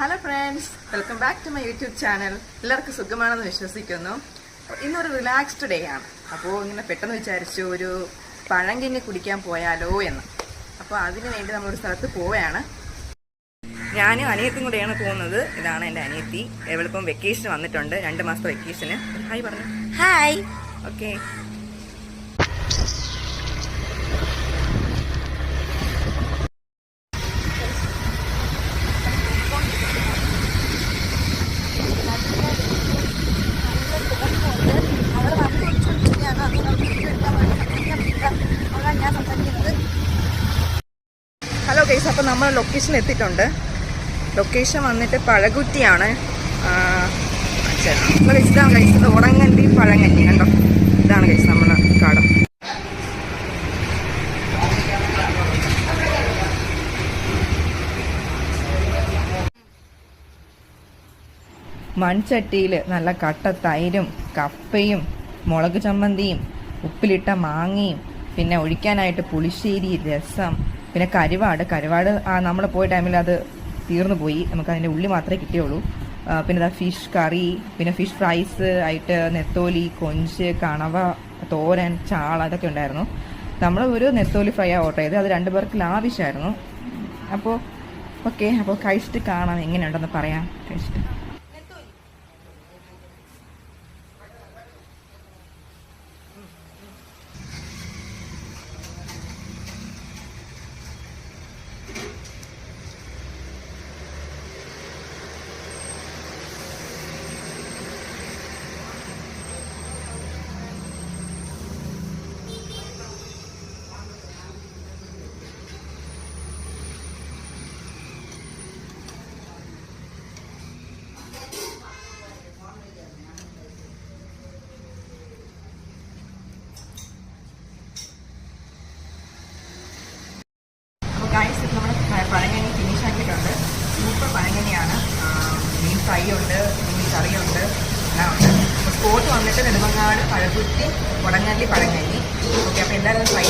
Hello friends welcome back to my YouTube channel എല്ലാവർക്കും സുഖമാണെന്ന് വിശ്വസിക്കുന്നു. ഇന്നൊരു റിലാക്സ്ഡ് ഡേ ആണ്. അപ്പോൾ ഇങ്ങനെ പെട്ടെന്ന് വിചാരിച്ചു ഒരു പഴങ്കിഞ്ഞ് കുടിക്കാൻ പോയാലോ എന്ന്. അപ്പോൾ അതിന് വേണ്ടി നമ്മളൊരു സ്ഥലത്ത് പോവുകയാണ്. ഞാനും അനിയത്തും കൂടെയാണ് പോകുന്നത്. ഇതാണ് എന്റെ അനിയത്തി. എവളിപ്പം വെക്കേഷൻ വന്നിട്ടുണ്ട്. രണ്ട് മാസത്തെ വെക്കേഷന് ഹായ് പറഞ്ഞു. ഹായ് ഓക്കെ ഗൈസ് അപ്പോൾ നമ്മൾ ലൊക്കേഷൻ എത്തിയിട്ടുണ്ട്. ലൊക്കേഷൻ വന്നിട്ട് പഴകുറ്റിയാണ്. നമ്മൾ ഇതാണ് ഗൈസ് ഇത് ഉറങ്ങണ്ടി പഴങ്ങണ്ടി കണ്ടോ? ഇതാണ് ഗൈസ് നമ്മൾ കാടം. മൺചട്ടിയിൽ നല്ല കട്ട തൈരും കപ്പയും മുളക് ചമ്മന്തിയും ഉപ്പിലിട്ട മാങ്ങയും പിന്നെ ഒഴിക്കാനായിട്ട് പുളിശ്ശേരി രസം പിന്നെ കരുവാട് കരുവാട് നമ്മൾ പോയ ടൈമിൽ അത് തീർന്നു പോയി. നമുക്ക് അതിന്റെ ഉള്ളി മാത്രമേ കിട്ടിയുള്ളൂ. പിന്നെ പിന്നെ ഫിഷ് കറി പിന്നെ ഫിഷ് ഫ്രൈസ് ആയിട്ട് നെത്തോലി കൊഞ്ച് കണവ തോരൻ ചാള അതൊക്കെ ഉണ്ടായിരുന്നു. നമ്മൾ ഒരു നെത്തോലി ഫ്രൈ ഓർഡർ ചെയ്ത് അത് രണ്ടു പേർക്ക് ലാവശ്യമായിരുന്നു അപ്പോൾ ഓക്കെ അപ്പോൾ കഴിച്ചിട്ട് കാണാം. എങ്ങനെയുണ്ടെന്ന് പറയാം. കഴിച്ചിട്ട് അപ്പോൾ ഗൈസ് ഇത് നമ്മുടെ പ- പഴങ്കഞ്ഞി ഫിനിഷ് ആക്കിയിട്ടുണ്ട് സൂപ്പർ പഴങ്കഞ്ഞിയാണ് ആ, മീൻ ഫ്രൈ ഉണ്ട് മീൻ കറിയുണ്ട് എല്ലാം ഉണ്ട് സ്പോട്ട് വന്നിട്ട് നെടുമങ്ങാട് പഴകുറ്റി ഉടങ്ങല്ലി പഴങ്ങല്ലി. ഓക്കെ അപ്പോൾ എല്ലാവരും ട്രൈ